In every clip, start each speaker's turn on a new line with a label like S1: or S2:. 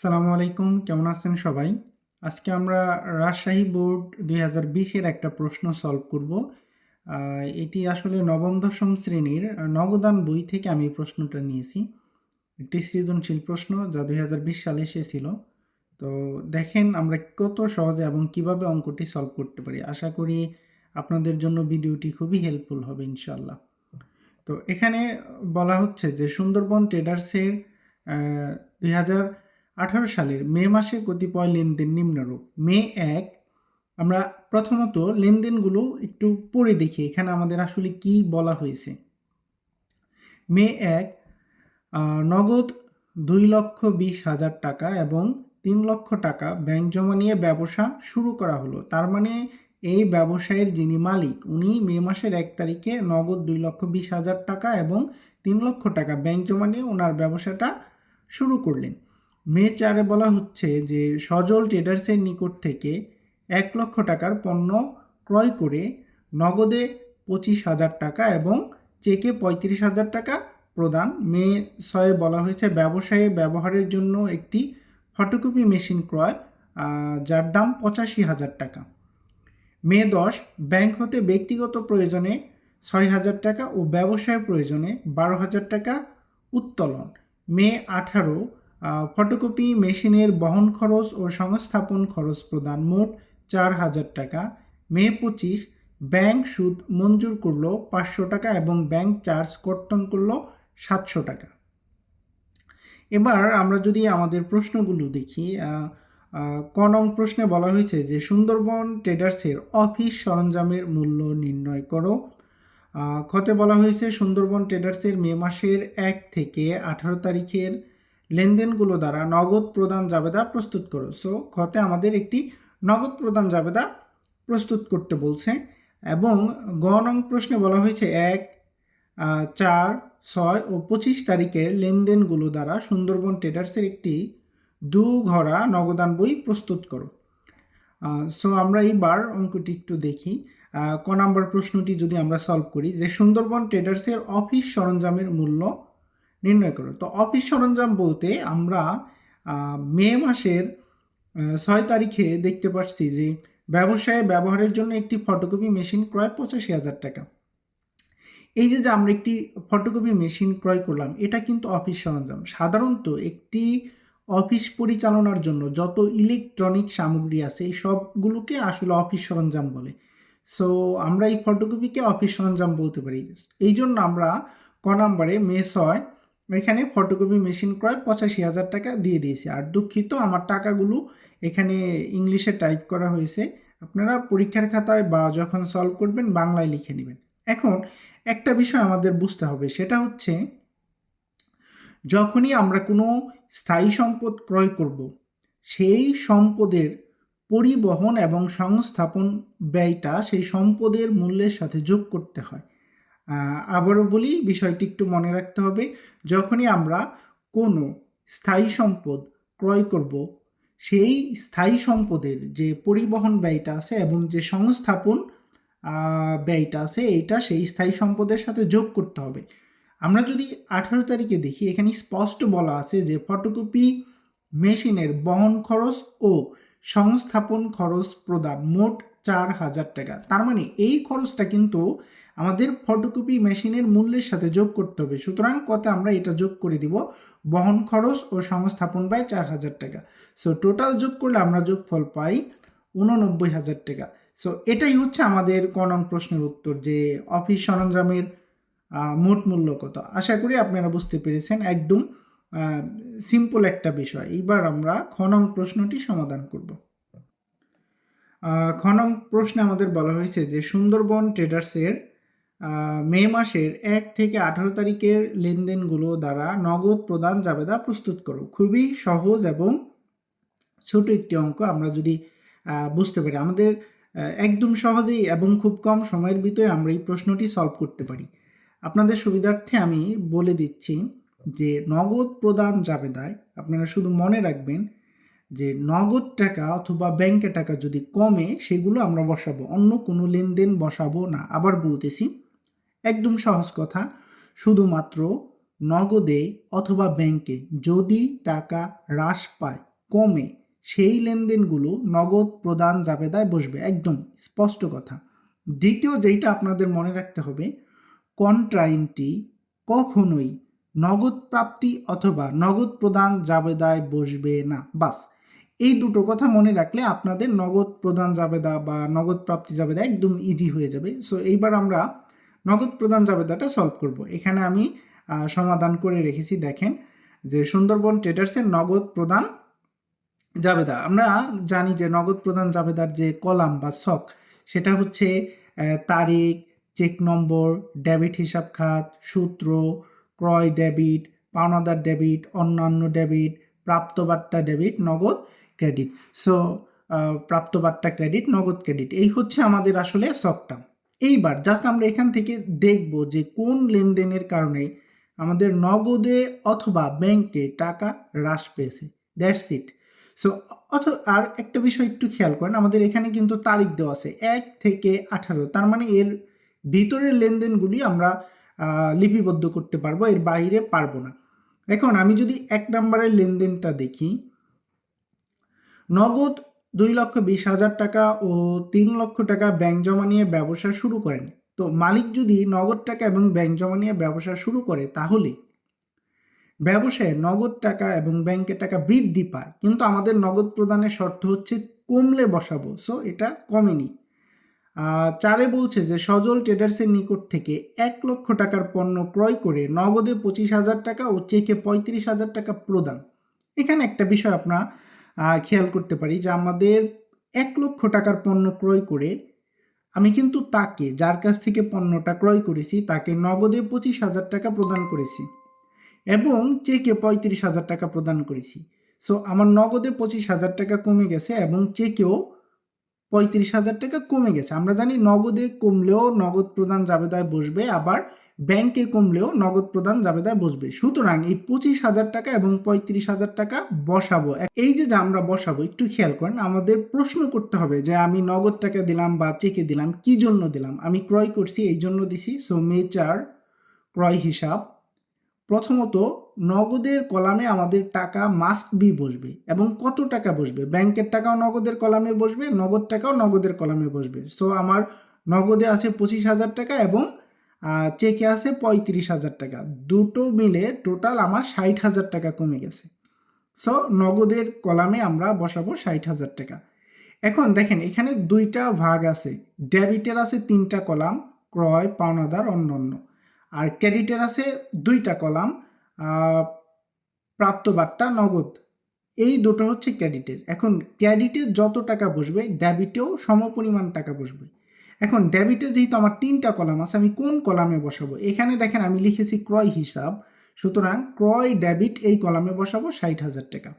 S1: সালামু আলাইকুম, কেমন আছেন সবাই? আজকে আমরা রাজশাহী বোর্ড দুই হাজার বিশের একটা প্রশ্ন সলভ করব। এটি আসলে নবম, দশম শ্রেণির নগদান বই থেকে আমি প্রশ্নটা নিয়েছি। একটি সৃজনশীল প্রশ্ন যা দুই হাজার বিশ সালে এসেছিল। তো দেখেন আমরা কত সহজে এবং কীভাবে অঙ্কটি সলভ করতে পারি। আশা করি আপনাদের জন্য ভিডিওটি খুবই হেল্পফুল হবে ইনশাল্লাহ তো এখানে বলা হচ্ছে যে সুন্দরবন ট্রেডার্সের দুই হাজার আঠারো সালের মে মাসে কতিপয় লেনদেন নিম্নরূপ। মে এক, আমরা প্রথমত লেনদেনগুলো একটু পড়ে দেখি, এখানে আমাদের আসলে কি বলা হয়েছে। মে এক নগদ দুই লক্ষ বিশ হাজার টাকা এবং তিন লক্ষ টাকা ব্যাংক জমা নিয়ে ব্যবসা শুরু করা হলো। তার মানে এই ব্যবসায়ের যিনি মালিক, উনি মে মাসের এক তারিখে নগদ দুই লক্ষ বিশ হাজার টাকা এবং তিন লক্ষ টাকা ব্যাংক জমা নিয়ে ওনার ব্যবসাটা শুরু করলেন। মে চারে বলা হচ্ছে যে সজল ট্রেডার্সের নিকট থেকে এক লক্ষ টাকার পণ্য ক্রয় করে নগদে পঁচিশ হাজার টাকা এবং চেকে পঁয়ত্রিশ হাজার টাকা প্রদান। মে ছয়ে বলা হয়েছে, ব্যবসায়ে ব্যবহারের জন্য একটি ফটোকপি মেশিন ক্রয় যার দাম পঁচাশি হাজার টাকা। মে দশ, ব্যাংক হতে ব্যক্তিগত প্রয়োজনে ছয় হাজার টাকা ও ব্যবসায়ের প্রয়োজনে বারো হাজার টাকা উত্তোলন। মে আঠারো ফটোকপি মেশিনের বহন খরচ ও সংস্থাপন খরচ প্রদান মোট চার হাজার টাকা। মে পঁচিশ ব্যাংক সুদ মঞ্জুর করল পাঁচশো টাকা এবং ব্যাংক চার্জ কর্তন করল সাতশো টাকা। এবার আমরা যদি আমাদের প্রশ্নগুলো দেখি ক নং প্রশ্নে বলা হয়েছে যে, সুন্দরবন ট্রেডার্সের অফিস সরঞ্জামের মূল্য নির্ণয় করো। খতে বলা হয়েছে, সুন্দরবন ট্রেডার্সের মে মাসের এক থেকে আঠারো তারিখের লেনদেনগুলো দ্বারা নগদ প্রদান জাবেদা প্রস্তুত করো। সো খতে আমাদের একটি নগদ প্রদান জাবেদা প্রস্তুত করতে বলছে এবং গ নং প্রশ্নে বলা হয়েছে এক চার, ছয় ও পঁচিশ তারিখের লেনদেনগুলো দ্বারা সুন্দরবন ট্রেডার্সের একটি দু ঘরা নগদান বই প্রস্তুত করো। সো আমরা এইবার অঙ্কটি একটু দেখি। ক নাম্বার প্রশ্নটি যদি আমরা সলভ করি যে সুন্দরবন ট্রেডার্সের অফিস সরঞ্জামের মূল্য নির্ণয় করো তো অফিস সরঞ্জাম বলতে আমরা মে মাসের ছয় তারিখে দেখতে পাচ্ছি যে ব্যবসায় ব্যবহারের জন্য একটি ফটোকপি মেশিন ক্রয় পঁচাশি হাজার টাকা। এই যে যে আমরা একটি ফটোকপি মেশিন ক্রয় করলাম, এটা কিন্তু অফিস সরঞ্জাম। সাধারণত একটি অফিস পরিচালনার জন্য যত ইলেকট্রনিক সামগ্রী আছে, এই সবগুলোকে আসলে অফিস সরঞ্জাম বলে। সো আমরা এই ফটোকপিকে অফিস সরঞ্জাম বলতে পারি। এই জন্য আমরা ক নাম্বারে মে ছয় এখানে ফটোকপি মেশিন ক্রয় পঁচাশি হাজার টাকা দিয়ে দিয়েছি। আর দুঃখিত, আমার টাকাগুলো এখানে ইংলিশে টাইপ করা হয়েছে। আপনারা পরীক্ষার খাতায় বা যখন সলভ করবেন, বাংলায় লিখে নেবেন। এখন একটা বিষয় আমাদের বুঝতে হবে, সেটা হচ্ছে যখনই আমরা কোনো স্থায়ী সম্পদ ক্রয় করব, সেই সম্পদের পরিবহন এবং সংস্থাপন ব্যয়টা সেই সম্পদের মূল্যের সাথে যোগ করতে হয়। আবারও বলি, বিষয়টি একটু মনে রাখতে হবে, যখনই আমরা কোনো স্থায়ী সম্পদ ক্রয় করব, সেই স্থায়ী সম্পদের যে পরিবহন ব্যয়টা আছে এবং যে সংস্থাপন ব্যয়টা আছে, এইটা সেই স্থায়ী সম্পদের সাথে যোগ করতে হবে। আমরা যদি আঠারো তারিখে দেখি, এখানে স্পষ্ট বলা আছে যে ফটোকপি মেশিনের বহন খরচ ও সংস্থাপন খরচ প্রদান মোট চার হাজার টাকা। তার মানে এই খরচটা কিন্তু আমাদের ফটোকপি মেশিনের মূল্যের সাথে যোগ করতে হবে। সুতরাং কত আমরা এটা যোগ করে দিব? বহন খরচ ও সংস্থাপন ব্যয় চার হাজার টাকা। সো টোটাল যোগ করলে আমরা যোগফল পাই উননব্বই হাজার টাকা। সো এটাই হচ্ছে আমাদের ক নং প্রশ্নের উত্তর যে অফিস সরঞ্জামের মোট মূল্য কত। আশা করি আপনারা বুঝতে পেরেছেন একদম সিম্পল একটা বিষয়। এইবার আমরা খ নং প্রশ্নটি সমাধান করব। আহ, খ নং প্রশ্নে আমাদের বলা হয়েছে যে সুন্দরবন ট্রেডার্সের মে মাসের এক থেকে আঠারো তারিখের লেনদেনগুলো দ্বারা নগদ প্রদান জাবেদা প্রস্তুত করো। খুবই সহজ এবং ছোট একটি অঙ্ক, আমরা যদি বুঝতে পারি। আমাদের একদম সহজেই এবং খুব কম সময়ের ভিতরে আমরা এই প্রশ্নটি সলভ করতে পারি। আপনাদের সুবিধার্থে আমি বলে দিচ্ছি যে, নগদ প্রদান জাবেদায় আপনারা শুধু মনে রাখবেন যে, নগদ টাকা অথবা ব্যাংকে টাকা যদি কমে, সেগুলো আমরা বসাবো। অন্য কোনো লেনদেন বসাবো না। আবার বলতেছি একদম সহজ কথা। শুধুমাত্র নগদে অথবা ব্যাংকে যদি টাকা হ্রাস পায়, কমে, সেই লেনদেনগুলো নগদ প্রদান জাবেদায় বসবে। একদম স্পষ্ট কথা। দ্বিতীয় যেইটা আপনাদের মনে রাখতে হবে, কন্ট্রাইনটি কখনোই নগদ প্রাপ্তি অথবা নগদ প্রদান জাবেদায় বসবে না। বাস, এই দুটো কথা মনে রাখলে আপনাদের নগদ প্রদান জাবেদা বা নগদ প্রাপ্তি জাবেদা একদম ইজি হয়ে যাবে। সো এইবার আমরা নগদ প্রদান জাবেদাটা সলভ করব। এখানে আমি সমাধান করে রেখেছি, দেখেন, যে সুন্দরবন ট্রেডার্সের নগদ প্রদান জাবেদা। আমরা জানি যে নগদ প্রদান জাবেদার যে কলাম বা ছক সেটা হচ্ছে তারিখ, চেক নম্বর ডেবিট হিসাব খাত, সূত্র, ক্রয় ডেবিট পাওনাদার ডেবিট অন্যান্য ডেবিট প্রাপ্তবার্তা ডেবিট নগদ ক্রেডিট সো প্রাপ্তবার্তা ক্রেডিট নগদ ক্রেডিট এই হচ্ছে আমাদের আসলে ছকটা এইবার জাস্ট আমরা এখান থেকে দেখব যে কোন লেনদেনের কারণে আমাদের নগদে অথবা ব্যাংকে টাকা হ্রাস পেয়েছে। দ্যাটস ইট সো অথ, আর একটা বিষয় একটু খেয়াল করেন, আমাদের এখানে কিন্তু তারিখ দেওয়া আছে এক থেকে আঠারো। তার মানে এর ভিতরের লেনদেনগুলি আমরা লিপিবদ্ধ করতে পারব, এর বাইরে পারব না। এখন আমি যদি এক নম্বরের লেনদেনটা দেখি, নগদ দুই লক্ষ বিশ হাজার টাকা ও তিন লক্ষ টাকা ব্যাংক জমা নিয়ে ব্যবসা শুরু করেন। তো মালিক যদি নগদ টাকা এবং ব্যাংক জমা নিয়ে ব্যবসা শুরু করে তাহলে? ব্যবসায় নগদ টাকা এবং ব্যাংকের টাকা বৃদ্ধি পায়, কিন্তু আমাদের নগদ প্রদানের শর্ত হচ্ছে কমলে বসাবো সো এটা কমেনি। চারে বলছে যে সজল ট্রেডার্সের নিকট থেকে এক লক্ষ টাকার পণ্য ক্রয় করে নগদে পঁচিশ হাজার টাকা ও চেকে পঁয়ত্রিশ হাজার টাকা প্রদান। এখানে একটা বিষয় আপনার খেয়াল করতে পারি যে আমাদের এক লক্ষ টাকার পণ্য ক্রয় করে আমি কিন্তু তাকে, যার কাছ থেকে পণ্যটা ক্রয় করেছি, তাকে নগদে পঁচিশ হাজার টাকা প্রদান করেছি এবং চেকে পঁয়ত্রিশ হাজার টাকা প্রদান করেছি। সো আমার নগদে পঁচিশ হাজার টাকা কমে গেছে এবং চেকেও পঁয়ত্রিশ হাজার টাকা কমে গেছে। আমরা জানি নগদে কমলেও নগদ প্রদান জাবেদায় বসবে, আবার ব্যাংকে কমলেও নগদ প্রদান জাবেদায় বসবে। সুতরাং এই পঁচিশ হাজার টাকা এবং পঁয়ত্রিশ হাজার টাকা বসাবো। এই যে আমরা বসাবো, একটু খেয়াল করেন, আমাদের প্রশ্ন করতে হবে যে আমি নগদ টাকা দিলাম বা চেকে দিলাম, কি জন্য দিলাম? আমি ক্রয় করছি, এই জন্য দিছি। সো মেচার ক্রয় হিসাব। প্রথমত, নগদের কলামে আমাদের টাকা মাস্ট বি বসবে এবং কত টাকা বসবে? ব্যাংকের টাকাও নগদের কলামে বসবে, নগদ টাকাও নগদের কলামে বসবে। সো আমার নগদে আছে পঁচিশ হাজার টাকা এবং চেকে আছে পঁয়ত্রিশ হাজার টাকা। দুটো মিলে টোটাল আমার ষাট হাজার টাকা কমে গেছে। সো নগদের কলামে আমরা বসাবো ষাট হাজার টাকা। এখন দেখেন, এখানে দুইটা ভাগ আছে। ডেবিটের আছে তিনটা কলাম, ক্রয়, পাওনাদার অন্য অন্য আর ক্রেডিটের আছে দুইটা কলাম প্রাপ্তবার্তা, নগদ। এই দুটো হচ্ছে ক্রেডিটের। এখন ক্রেডিটে যত টাকা বসবে, ডেবিটেও সমপরিমাণ টাকা বসবে। এখন ডেবিটে যেহেতু আমার তিনটা কলাম আছে আমি কোন কলামে বসাবো? এখানে দেখেন আমি লিখেছি ক্রয় হিসাব সুতরাং ক্রয় ডেবিট এই কলামে বসাবো ষাট হাজার টাকা।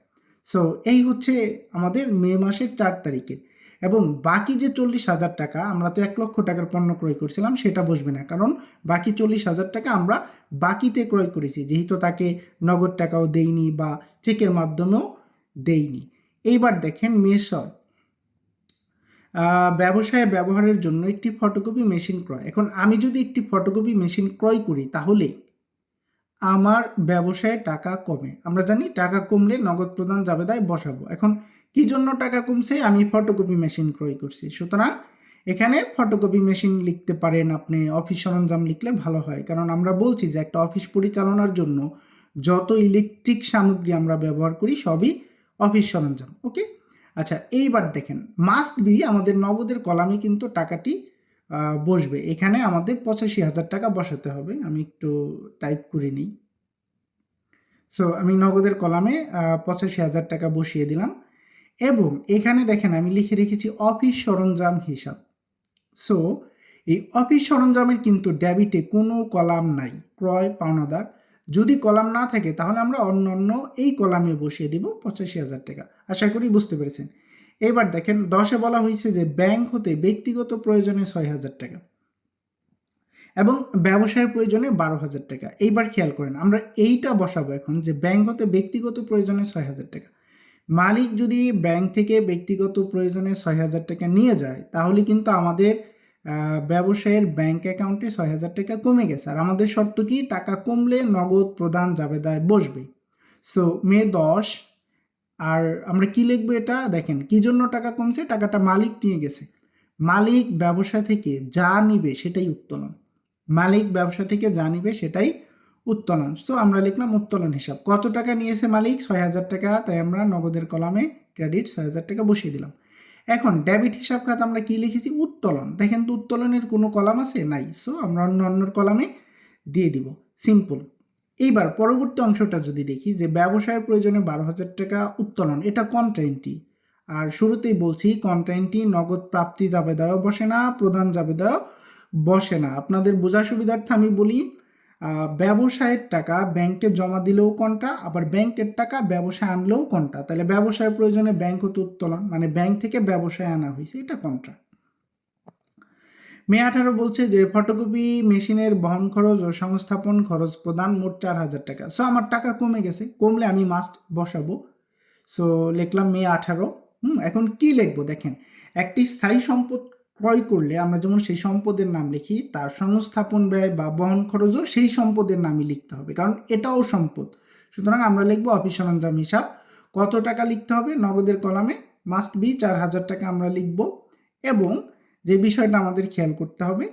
S1: সো এই হচ্ছে আমাদের মে মাসের চার তারিখের এবং বাকি যে চল্লিশ হাজার টাকা আমরা তো এক লক্ষ টাকার পণ্য ক্রয় করছিলাম সেটা বসবে না। কারণ বাকি চল্লিশ হাজার টাকা আমরা বাকিতে ক্রয় করেছি যেহেতু তাকে নগদ টাকাও দেইনি বা চেকের মাধ্যমেও দেইনি। এইবার দেখেন মেসর আহ, ব্যবসায় ব্যবহারের জন্য একটি ফটোকপি মেশিন ক্রয়। এখন আমি যদি একটি ফটোকপি মেশিন ক্রয় করি, তাহলে আমার ব্যবসায় টাকা কমে। আমরা জানি টাকা কমলে নগদ প্রদান জাবেদায় বসাবো। এখন কি জন্য টাকা কমছে? আমি ফটোকপি মেশিন ক্রয় করছি। সুতরাং এখানে ফটোকপি মেশিন লিখতে পারেন আপনি অফিস সরঞ্জাম লিখলে ভালো হয়। কারণ আমরা বলছি যে একটা অফিস পরিচালনার জন্য যত ইলেকট্রিক সামগ্রী আমরা ব্যবহার করি, সবই অফিস সরঞ্জাম ওকে আচ্ছা এইবার দেখেন মাস্ট বি আমাদের নগদের কলামে কিন্তু টাকাটি বসবে। এখানে আমাদের পঁচাশি হাজার টাকা বসাতে হবে। আমি একটু টাইপ করে নিই। সো আমি নগদের কলামে পঁচাশি হাজার টাকা বসিয়ে দিলাম। এবং এখানে দেখেন, আমি লিখে রেখেছি অফিস সরঞ্জাম হিসাব। সো এই অফিস সরঞ্জামের কিন্তু ডেবিটে কোনো কলাম নাই। ক্রয়, পাওনাদার যদি কলাম না থাকে, তাহলে আমরা অন্য অন্য এই কলামে বসিয়ে দিব পঁচাশি হাজার টাকা। আশা করি বুঝতে পেরেছেন। এবার দেখেন, দশে বলা হয়েছে যে ব্যাংক হতে ব্যক্তিগত প্রয়োজনে ছয় হাজার টাকা এবং ব্যবসায়ের প্রয়োজনে বারো হাজার টাকা। এইবার খেয়াল করেন, আমরা এইটা বসাবো এখন যে ব্যাংক হতে ব্যক্তিগত প্রয়োজনে ছয় হাজার টাকা। মালিক যদি ব্যাংক থেকে ব্যক্তিগত প্রয়োজনে ছয় হাজার টাকা নিয়ে যায়, তাহলে কিন্তু আমাদের ব্যবসায়ের ব্যাংক অ্যাকাউন্টে ছয় হাজার টাকা কমে গেছে। আর আমাদের শর্ত কি? টাকা কমলে নগদ প্রদান যাবে জাবেদায় বসবে। সো মে দশ, আর আমরা কি লিখব এটা? দেখেন, কি জন্য টাকা কমছে? টাকাটা মালিক নিয়ে গেছে। মালিক ব্যবসা থেকে যা নিবে সেটাই উত্তোলন। মালিক ব্যবসা থেকে যা নিবে সেটাই উত্তোলন। তো আমরা লিখলাম উত্তোলন হিসাব। কত টাকা নিয়েছে মালিক? ছয় হাজার টাকা। তাই আমরা নগদের কলামে ক্রেডিট ছয় হাজার টাকা বসিয়ে দিলাম। এখন ডেবিট হিসাব খাতে আমরা কি লিখেছি? উত্তোলন। দেখেন তো উত্তোলনের কোনো কলাম আছে? নাই। সো আমরা অন্য অন্য কলামে দিয়ে দিব। সিম্পল এইবার পরবর্তী অংশটা যদি দেখি, যে ব্যবসায়ের প্রয়োজনে বারো হাজার টাকা উত্তোলন, এটা কন্ট্রেন্টটি আর শুরুতেই বলছি কন্ট্রেন্টটি নগদ প্রাপ্তি যাবে দেওয়া বসে না প্রধান যাবে দেওয়া বসে না। আপনাদের বোঝার সুবিধার্থে আমি বলি ব্যবসায়ের টাকা ব্যাংকে জমা দিলেও কোনটা, আবার ব্যাংকের টাকা ব্যবসায় আনলেও কোনটা? তাহলে ব্যবসায়ের প্রয়োজনে ব্যাংক হতে উত্তোলন মানে ব্যাংক থেকে ব্যবসায় আনা হয়েছে, এটা কোনটা? মে আঠারো বলছে যে ফটোকপি মেশিনের বহন খরচ ও সংস্থাপন খরচ প্রদান মোট চার হাজার টাকা। সো আমার টাকা কমে গেছে, কমলে আমি মাস্ট বসাবো। সো লিখলাম মে আঠারো। হুম, এখন কি লিখব দেখেন? একটি স্থায়ী সম্পদ ক্রয় করলে আমরা যেমন সেই সম্পদের নাম লিখি, তার সংস্থাপন ব্যয় বা বহন খরচও সেই সম্পদের নামই লিখতে হবে, কারণ এটাও সম্পদ। সুতরাং আমরা লিখব অফিস সরঞ্জাম হিসাব, কত টাকা লিখতে হবে নগদের কলামে মাস্ট বি চার হাজার টাকা আমরা লিখব, এবং যে বিষয়টা আমাদের খেয়াল করতে হবে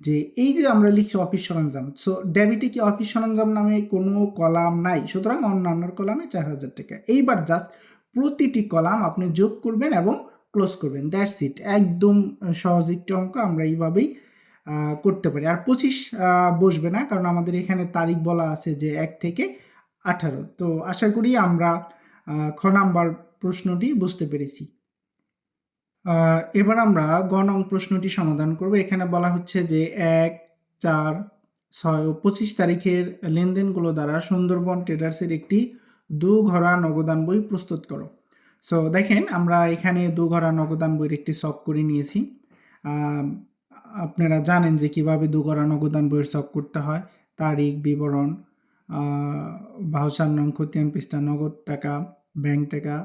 S1: যে এই যে আমরা লিখছি অফিস সরঞ্জাম সো ডেবিটে কি অফিস সরঞ্জাম নামে কোনো কলাম নাই? সুতরাং অন্যান্য কলামে চার হাজার টাকা। এইবার জাস্ট প্রতিটি কলাম আপনি যোগ করবেন এবং ক্লোজ করবেন। দ্যাটস ইট একদম সহজ একটি অঙ্ক আমরা এইভাবেই করতে পারি। আর পঁচিশ বসবে না, কারণ আমাদের এখানে তারিখ বলা আছে যে এক থেকে আঠারো। তো আশা করি আমরা খ নাম্বার প্রশ্নটি বুঝতে পেরেছি। এবার আমরা গ নং প্রশ্নটি সমাধান করব। এখানে বলা হচ্ছে যে এক, চার, ছয় ও পঁচিশ তারিখের লেনদেনগুলো দ্বারা সুন্দরবন ট্রেডার্সের একটি দু ঘরা নগদান বই প্রস্তুত করো। সো দেখেন, আমরা এখানে দু ঘরা নগদান বইয়ের একটি শখ করে নিয়েছি। আপনারা জানেন যে কীভাবে দু ঘরা নগদান বইয়ের শখ করতে হয়। তারিখ, বিবরণ ভাউচার নং, খতিয়ান পৃষ্ঠা, নগদ টাকা, ব্যাংক টাকা,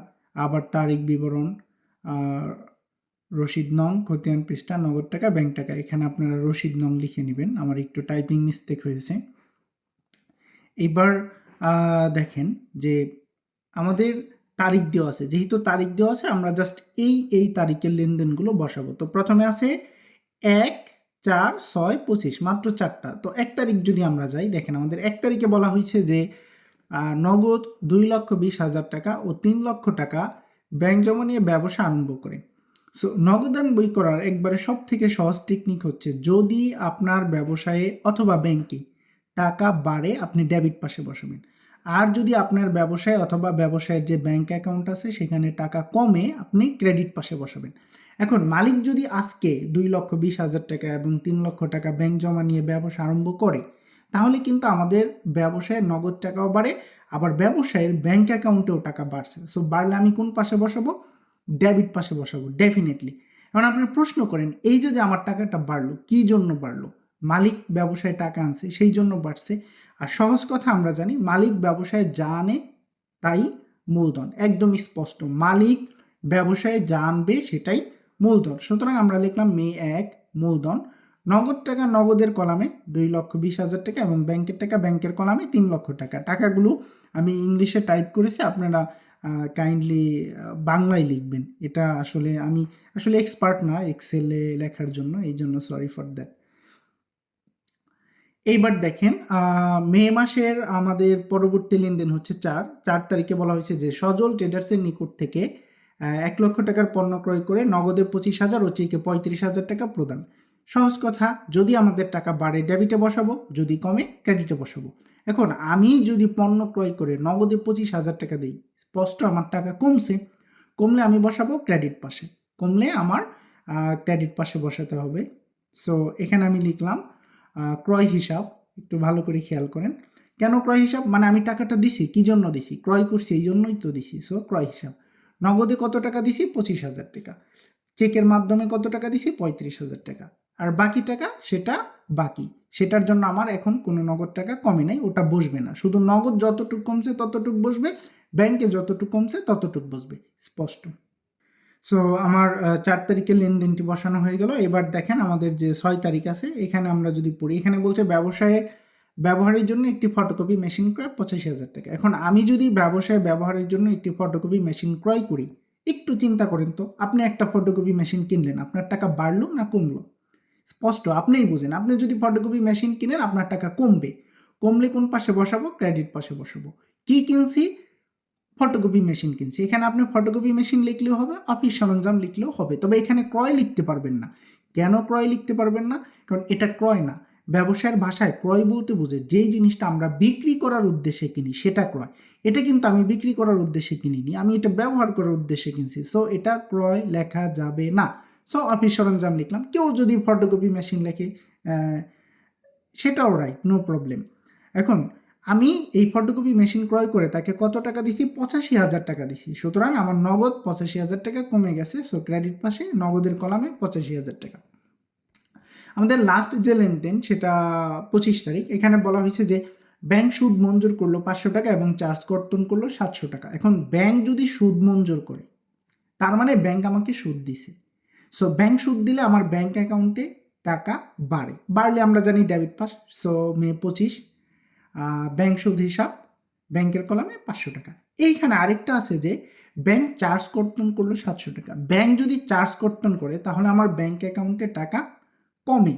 S1: আবার তারিখ, বিবরণ রসিদ নং, খতিয়ান পৃষ্ঠা, নগদ টাকা, ব্যাংক টাকা। এখানে আপনারা রসিদ নং লিখে নেবেন। আমার একটু টাইপিং মিস্টেক হয়েছে। এবার দেখেন যে আমাদের তারিখ দেওয়া আছে। যেহেতু তারিখ দেওয়া আছে, আমরা জাস্ট এই এই তারিখের লেনদেনগুলো বসাবো। তো প্রথমে আছে এক, চার, ছয়, পঁচিশ, মাত্র চারটা। তো এক তারিখ যদি আমরা যাই, দেখেন আমাদের এক তারিখে বলা হয়েছে যে নগদ দুই লক্ষ বিশ হাজার টাকা ও তিন লক্ষ টাকা ব্যাংক জমা নিয়ে ব্যবসা আরম্ভ করে। সো নগদান বই করার একবারে সব থেকে সহজ টেকনিক হচ্ছে যদি আপনার ব্যবসায়ে অথবা ব্যাংকে টাকা বাড়ে, আপনি ডেবিট পাশে বসাবেন। আর যদি আপনার ব্যবসায় অথবা ব্যবসায়ের যে ব্যাংক অ্যাকাউন্ট আছে, সেখানে টাকা কমে আপনি ক্রেডিট পাশে বসাবেন। এখন মালিক যদি আজকে দুই লক্ষ বিশ হাজার টাকা এবং তিন লক্ষ টাকা ব্যাংক জমা নিয়ে ব্যবসা আরম্ভ করে, তাহলে কিন্তু আমাদের ব্যবসায় নগদ টাকাও বাড়ে, আবার ব্যবসায়ের ব্যাংক অ্যাকাউন্টেও টাকা বাড়ছে। সো বাড়লে আমি কোন পাশে বসাবো? ডেবিট পাশে বসাবো ডেফিনেটলি এখন আপনি প্রশ্ন করেন, এই যে যে আমার টাকাটা বাড়লো, কি জন্য বাড়লো? মালিক ব্যবসায় টাকা আনছে, সেই জন্য বাড়ছে। আর সহজ কথা আমরা জানি, মালিক ব্যবসায় যা আনে তাই মূলধন, একদম স্পষ্ট। মালিক ব্যবসায় যা আনবে সেটাই মূলধন। সুতরাং আমরা লিখলাম মে এক, মূলধন। নগদ টাকা নগদের কলামে দুই লক্ষ বিশ হাজার টাকা এবং ব্যাংকের টাকা ব্যাংকের কলামে তিন লক্ষ টাকা। টাকাগুলো আমি ইংলিশে টাইপ করেছি, আপনারা কাইন্ডলি বাংলায় লিখবেন। এটা আসলে আমি আসলে এক্সপার্ট না এক্সেলে লেখার জন্য, এই জন্য সরি ফর দ্যাট এইবার দেখেন মে মাসের আমাদের পরবর্তী লেনদেন হচ্ছে চার। চার তারিখে বলা হয়েছে যে সজল ট্রেডার্সের নিকট থেকে এক লক্ষ টাকার পণ্য ক্রয় করে নগদে পঁচিশ হাজার ও চেকে পঁয়ত্রিশ হাজার টাকা প্রদান। সহজ কথা, যদি আমাদের টাকা বাড়ে ডেবিটে বসাবো, যদি কমে ক্রেডিটে বসাবো। এখন আমি যদি পণ্য ক্রয় করে নগদে পঁচিশ হাজার টাকা দিই, স্পষ্ট আমার টাকা কমছে। কমলে আমি বসাবো ক্রেডিট পাশে। কমলে আমার ক্রেডিট পাশে বসাতে হবে। সো, এখানে আমি লিখলাম ক্রয় হিসাব, একটু ভালো করে খেয়াল করেন। কেন ক্রয় হিসাব? মানে আমি টাকাটা দিছি, কি জন্য দিছি? ক্রয় করছি, এই জন্যই তো দিছি। সো ক্রয় হিসাব। নগদে কত টাকা দিছি? পঁচিশ হাজার টাকা। চেকের মাধ্যমে কত টাকা দিছি? পঁয়ত্রিশ হাজার টাকা। আর বাকি টাকা? সেটা বাকি। সেটার জন্য আমার এখন কোনো নগদ টাকা কমে নাই, ওটা বসবে না। শুধু নগদ যতটুকু কমছে, ততটুকু বসবে, ব্যাংকে যতটুকু কমছে, ততটুকু বসবে। স্পষ্ট। সো আমার চার তারিখের লেনদেনটি বসানো হয়ে গেল। এবার দেখেন আমাদের যে ছয় তারিখ আছে, এখানে আমরা যদি পড়ি, এখানে বলছে ব্যবসায়ের, ব্যবহারের জন্য একটি ফটোকপি মেশিন ক্রয় পঁচাশি হাজার টাকা। এখন আমি যদি ব্যবসায় ব্যবহারের জন্য একটি ফটোকপি মেশিন ক্রয় করি, একটু চিন্তা করেন তো, আপনি একটা ফটোকপি মেশিন কিনলেন, আপনার টাকা বাড়লো না কমলো? স্পষ্ট, আপনিই বুঝেন। আপনি যদি ফটোকপি মেশিন কিনেন, আপনার টাকা কমবে। কমলে কোন পাশে বসাবো? ক্রেডিট পাশে বসাবো। কি কিনছি? ফটোকপি মেশিন কিনছি। এখানে আপনি ফটোকপি মেশিন লিখলেও হবে, অফিস সরঞ্জাম লিখলেও হবে। তবে এখানে ক্রয় লিখতে পারবেন না। কেন ক্রয় লিখতে পারবেন না? কারণ এটা ক্রয় না। ব্যবসায়ের ভাষায় ক্রয় বলতে বোঝে, যেই জিনিসটা আমরা বিক্রি করার উদ্দেশ্যে কিনি, সেটা ক্রয়। এটা কিন্তু আমি বিক্রি করার উদ্দেশ্যে কিনিনি, আমি এটা ব্যবহার করার উদ্দেশ্যে কিনছি। সো এটা ক্রয় লেখা যাবে না। সো অফিস সরঞ্জাম লিখলাম। কেউ যদি ফটোকপি মেশিন লেখে সেটাও রাইট নো প্রবলেম এখন আমি এই ফটোকপি মেশিন ক্রয় করে তাকে কত টাকা দিছি? পঁচাশি হাজার টাকা দিছি। সুতরাং আমার নগদ পঁচাশি হাজার টাকা কমে গেছে সো ক্রেডিট পাশে নগদের কলামে পঁচাশি হাজার টাকা। আমাদের লাস্ট যে লেনদেন, সেটা পঁচিশ তারিখ। এখানে বলা হয়েছে যে ব্যাংক সুদ মঞ্জুর করল পাঁচশো টাকা এবং চার্জ কর্তন করল সাতশো টাকা। এখন ব্যাংক যদি সুদ মঞ্জুর করে, তার মানে ব্যাংক আমাকে সুদ দিছে। সো ব্যাংক সুদ দিলে আমার ব্যাংক অ্যাকাউন্টে টাকা বাড়ে। বাড়লে আমরা জানি ডেবিট পাস সো মে পঁচিশ ব্যাংক সুদ হিসাব ব্যাংকের কলামে পাঁচশো টাকা। এইখানে আরেকটা আছে যে ব্যাংক চার্জ কর্তন করল সাতশো টাকা। ব্যাংক যদি চার্জ কর্তন করে, তাহলে আমার ব্যাংক অ্যাকাউন্টে টাকা কমে।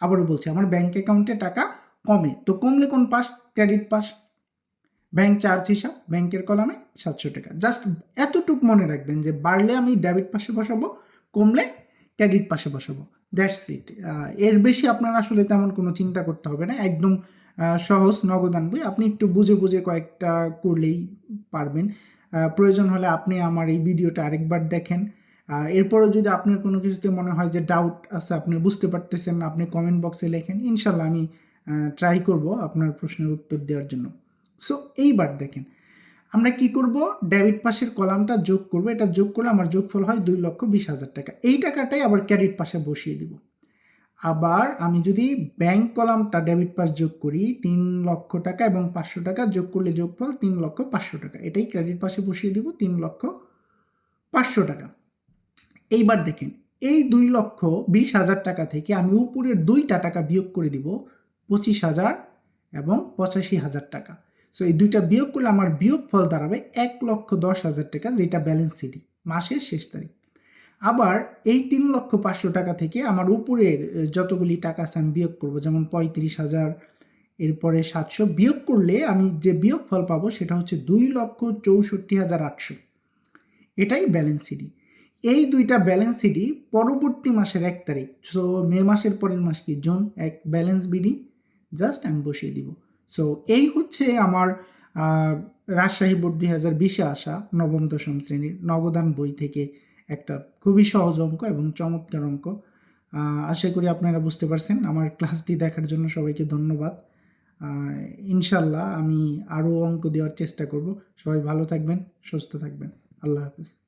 S1: আবারও বলছি, আমার ব্যাংক অ্যাকাউন্টে টাকা কমে। তো কমলে কোন pass credit pass bank charge হিসাব ব্যাংকের কলামে সাতশো টাকা। জাস্ট এতটুক মনে রাখবেন যে, বাড়লে আমি ডেবিট পাশে বসাবো, কমলে ক্রেডিট পাশে বসাবো। দ্যাটস ইট এর বেশি আপনার আসলে তেমন কোনো চিন্তা করতে হবে না। একদম সহজ নগদান বই। আপনি একটু বুঝে বুঝে কয়েকটা করলেই পারবেন। প্রয়োজন হলে আপনি আমার এই ভিডিওটা আরেকবার দেখেন। এরপরেও যদি আপনার কোনো কিছুতে মনে হয় যে ডাউট আছে, আপনি বুঝতে পারতেছেন, আপনি কমেন্ট বক্সে লেখেন, ইনশাল্লাহ আমি ট্রাই করব আপনার প্রশ্নের উত্তর দেওয়ার জন্য। সো এইবার দেখেন, আমরা কি করব? ডেবিট পাশের কলামটা যোগ করব। এটা যোগ করলে আমার যোগফল হয় দুই লক্ষ বিশ হাজার টাকা। এই টাকাটাই আবার ক্রেডিট পাশে বসিয়ে দিব। আবার আমি যদি ব্যাংক কলামটা ডেবিট পাস যোগ করি, তিন লক্ষ টাকা এবং পাঁচশো টাকা যোগ করলে যোগফল তিন লক্ষ পাঁচশো টাকা। এটাই ক্রেডিট পাশে বসিয়ে দিব, তিন লক্ষ পাঁচশো টাকা। এইবার দেখেন, এই দুই লক্ষ বিশ হাজার টাকা থেকে আমি উপরের দুইটা টাকা বিয়োগ করে দিব পঁচিশ হাজার এবং পঁচাশি হাজার টাকা। সো এই দুইটা বিয়োগ করলে আমার বিয়োগ ফল দাঁড়াবে এক লক্ষ দশ হাজার টাকা, যেটা ব্যালেন্স সিটি মাসের শেষ তারিখ। আবার এই তিন লক্ষ পাঁচশো টাকা থেকে আমার উপরের যতগুলি টাকা আছে আমি বিয়োগ করব। যেমন পঁয়ত্রিশ হাজার, এরপরে সাতশো বিয়োগ করলে আমি যে বিয়োগ ফল পাবো সেটা হচ্ছে দুই লক্ষ চৌষট্টি হাজার আটশো। এটাই ব্যালেন্স সিডি এই দুইটা ব্যালেন্স সিডি পরবর্তী মাসের এক তারিখ সো মে মাসের পরের মাস কি, জুন, এক ব্যালেন্স বিডি জাস্ট আমি বসিয়ে দিব। সো এই হচ্ছে আমার রাজশাহী বোর্ড দুই হাজার বিশে আসা নবম দশম শ্রেণির নগদান বই থেকে একটা খুবই সহজ অঙ্ক এবং চমৎকার অঙ্ক। আশা করি আপনারা বুঝতে পারছেন। আমার ক্লাসটি দেখার জন্য সবাইকে ধন্যবাদ। ইনশাল্লাহ আমি আরও অঙ্ক দেওয়ার চেষ্টা করব। সবাই ভালো থাকবেন, সুস্থ থাকবেন। আল্লাহ হাফিজ।